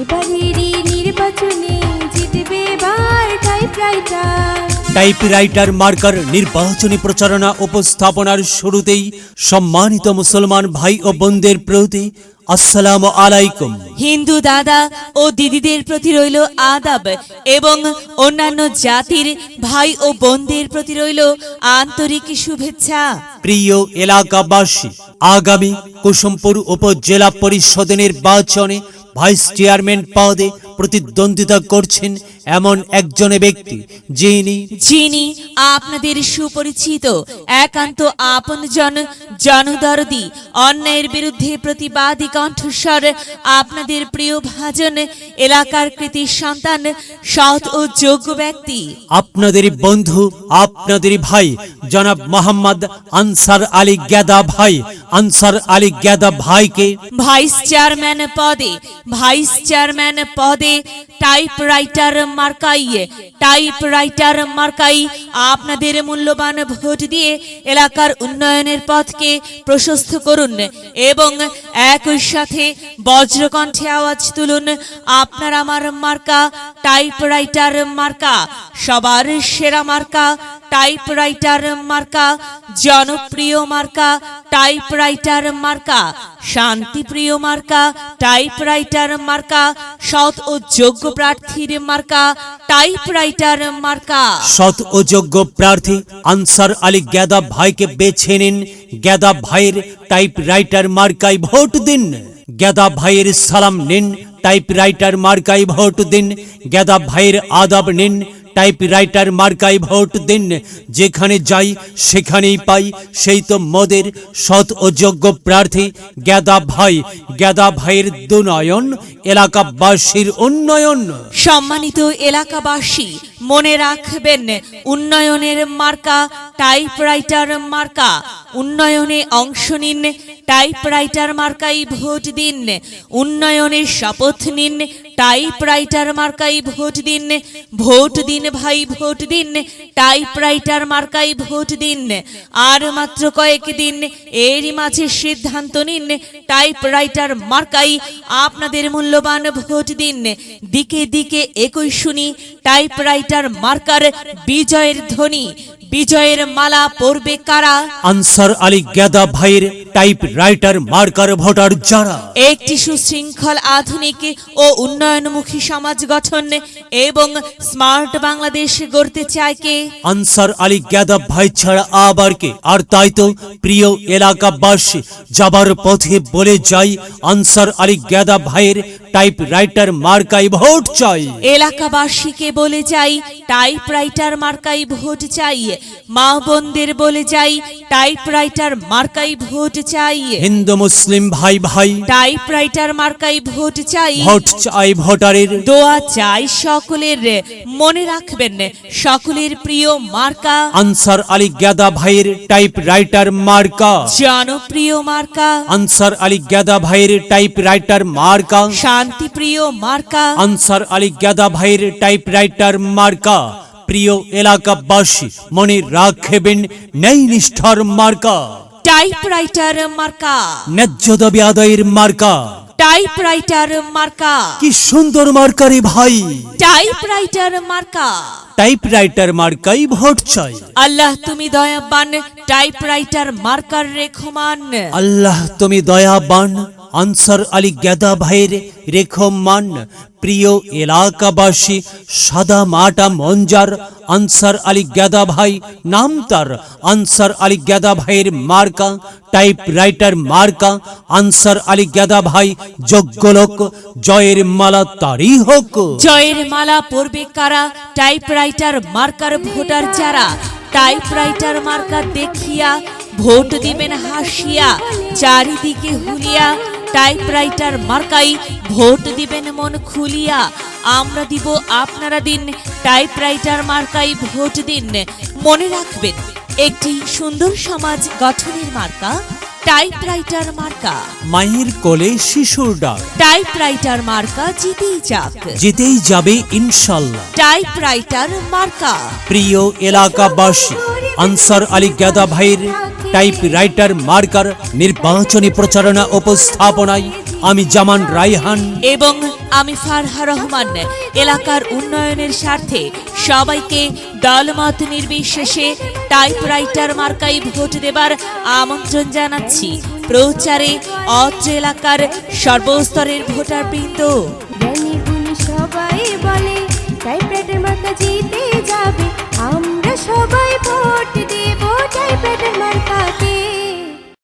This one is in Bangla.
এবারেরই নির্বাচনে জিতবে বার টাইপরাইটার টাইপরাইটার মার্কার নির্বাচনী প্রচারণা উপস্থাপনার শুরুতেই সম্মানিত মুসলমান ভাই ও বোনদের প্রতি আসসালামু আলাইকুম। হিন্দু দাদা ও দিদিদের প্রতি রইল আদাব এবং অন্যান্য জাতির ভাই ও বোনদের প্রতি রইল আন্তরিক শুভেচ্ছা। প্রিয় এলাকাবাসী আগামী কুসুমপুর উপজেলা পরিষদ নির্বাচনে ভাইস চেয়ারম্যান পদে প্রতিদ্বন্দ্বিতা করছেন এমন একজন ব্যক্তি যিনি যিনি আপনাদের সুপরিচিত একান্ত আপনজন জনদরদি অন্যায়ের বিরুদ্ধে প্রতিবাদী কণ্ঠস্বর আপনাদের প্রিয় ভাজন এলাকার কৃতি সন্তান সৎ ও যোগ্য ব্যক্তি। আপনাদের বন্ধু আপনাদের ভাই জনাব মোহাম্মদ আনসার আলী গ্যাদা ভাই আনসার আলী গ্যাদা ভাইকে ভাইস চেয়ারম্যান পদে ভাইস চেয়ারম্যান পদে টাইপরাইটার মার্কাই টাইপরাইটার মার্কাই আপনাদের মূল্যবান ভোট দিয়ে এলাকার উন্নয়নের পথকে প্রশস্ত করুন এবং একই সাথে বজ্রকণ্ঠে আওয়াজ তুলুন। আপনার আমার মার্কা টাইপরাইটার মার্কা, সবার সেরা মার্কা টাইপরাইটার মার্কা, জনপ্রিয় মার্কা টাইপরাইটার মার্কা শান্তিপ্রিয় মার্কা টাইপরাইটার মার্কা সৎ ও যোগ্য প্রার্থীর মার্কা টাইপরাইটার মার্কা সৎ ও যোগ্য প্রার্থী আনসার আলী গ্যাদা ভাইকে বেছে নিন। গ্যাদা ভাইয়ের টাইপ রাইটার মার্কায় ভোট দিন। গ্যাদা ভাইয়ের সালাম নিন। টাইপ রাইটার মার্কায় ভোট দিন। গ্যাদা ভাইয়ের আদাব নিন। টাইপ রাইটার মার্কায় ভোট দিন যেখানে যাই সেখানেই পাই। সেই তো মদের সৎ ও যোগ্য প্রার্থী গ্যাদা ভাই। গ্যাদা ভাইয়ের দুনয়ন, এলাকাবাসীর উন্নয়ন। সম্মানিত এলাকাবাসী মনে রাখবেন, উন্নয়নের মার্কা টাইপরাইটার মার্কা। উন্নয়নে অংশ নিন টাইপরাইটার মার্কাই ভোট দিন। উন্নয়নের শপথ নিন টাইপরাইটার মার্কাই ভোট দিন। ভোট দিন ভাই, ভোট দিন টাইপরাইটার মার্কাই ভোট দিন। আর মাত্র কয়েক দিন, এরই মাঝে সিদ্ধান্ত নিন টাইপরাইটার মার্কাই আপনাদের মূল্যবান ভোট দিন। দিকে দিকে একই শুনি টাইপরাইটার মার্কার বিজয়ের ধ্বনি বিজয়ের মালা পড়বে কারা? আনসার আলী গ্যাদা ভাইয়ের টাইপ রাইটার মার্কার ভোটার যারা একটি সুশৃঙ্খল আধুনিক ও উন্নয়নমুখী সমাজ গঠন এবং স্মার্ট বাংলাদেশ গড়তে চায় কে? আনসার আলী গ্যাদা ভাই ছাড়া আবার কে আর তাই তো প্রিয় এলাকাবাসী যাবার পথে বলে যাই আনসার আলী গ্যাদা ভাইয়ের টাইপ রাইটার মার্কায় ভোট চাই এলাকাবাসীকে বলে যাই টাইপরাইটার মার্কাই ভোট চাই মা বোনদের বলে যাই টাইপরাইটার মার্কাই ভোট চাই হিন্দু মুসলিম ভাই ভাই। টাইপরাইটার মার্কাই ভোট চাই। ভোট চাই ভোটারের। দোয়া চাই সকলের। মনে রাখবেন সকলের প্রিয় মার্কা। আনসার আলী গ্যাদা ভাইয়ের টাইপ রাইটার মার্কা। জনপ্রিয় মার্কা। আনসার আলী গ্যাদা ভাইয়ের টাইপ রাইটার মার্কা। শান্তিপ্রিয় মার্কা। আনসার আলী গ্যাদা ভাইয়ের টাইপ রাইটার মার্কা। প্রিয় এলাকাবাসী মনে রাখবেন ন্যায় নিষ্ঠার মার্কা। টাইপরাইটার মার্কা ন্যায্য দাবি আদায়ের মার্কা টাইপরাইটার মার্কা কি সুন্দর মার্কারে ভাই। টাইপরাইটার মার্কা টাইপরাইটার মার্কাই ভোট চাই। আল্লাহ তুমি দয়াবান টাইপরাইটার মার্কার রেখমান আল্লাহ তুমি দয়াবান আনসার আলী গ্যাদা ভাইয়ের রেখমান প্রিয় এলাকাবাসী, সাদা মাটা মঞ্জার আনসার আলী গ্যাদা ভাই নাম তার। আনসার আলী গ্যাদা ভাইয়ের মার্কা টাইপ রাইটার মার্কা, আনসার আলী গ্যাদা ভাই যোগ্য লোক, জয়ের মালা তারই হোক। জয়ের মালা পরবে কারা? টাইপ রাইটার মার্কার ভোটার যারা? টাইপ রাইটার মার্কা দেখিয়া, ভোট দিবেন হাসিয়া, চারিদিকে হুলিয়া টাইপরাইটার মার্কাই ভোট দিবেন মন খুলিয়া। আমরা দিব আপনারা দিন টাইপরাইটার মার্কাই ভোট দিন। মনে রাখবেন একটি সুন্দর সমাজ গঠনের মার্কা টাইপরাইটার মার্কা। মায়ের কোলে শিশুর ডাক। টাইপরাইটার মার্কা জিতেই যাক। যেতেই যাবে ইনশাল্লাহ। টাইপরাইটার মার্কা। প্রিয় এলাকাবাসী আনসার আলী গাদা ভাইয়ের টাইপ রাইটার মার্কার নির্বাচনী প্রচারণা উপস্থাপনায় আমি জামান রাইহান এবং আমি ফারহা রহমান। এলাকার উন্নয়নের স্বার্থে সবাইকে দলমত নির্বিশেষে টাইপরাইটার মার্কাই ভোট দেবার আমন্ত্রণ জানাচ্ছি। প্রচারে অত্র এলাকার সর্বস্তরের ভোটারবৃন্দ। সবাই বলে টাইপরাইটার মার্কা জিতে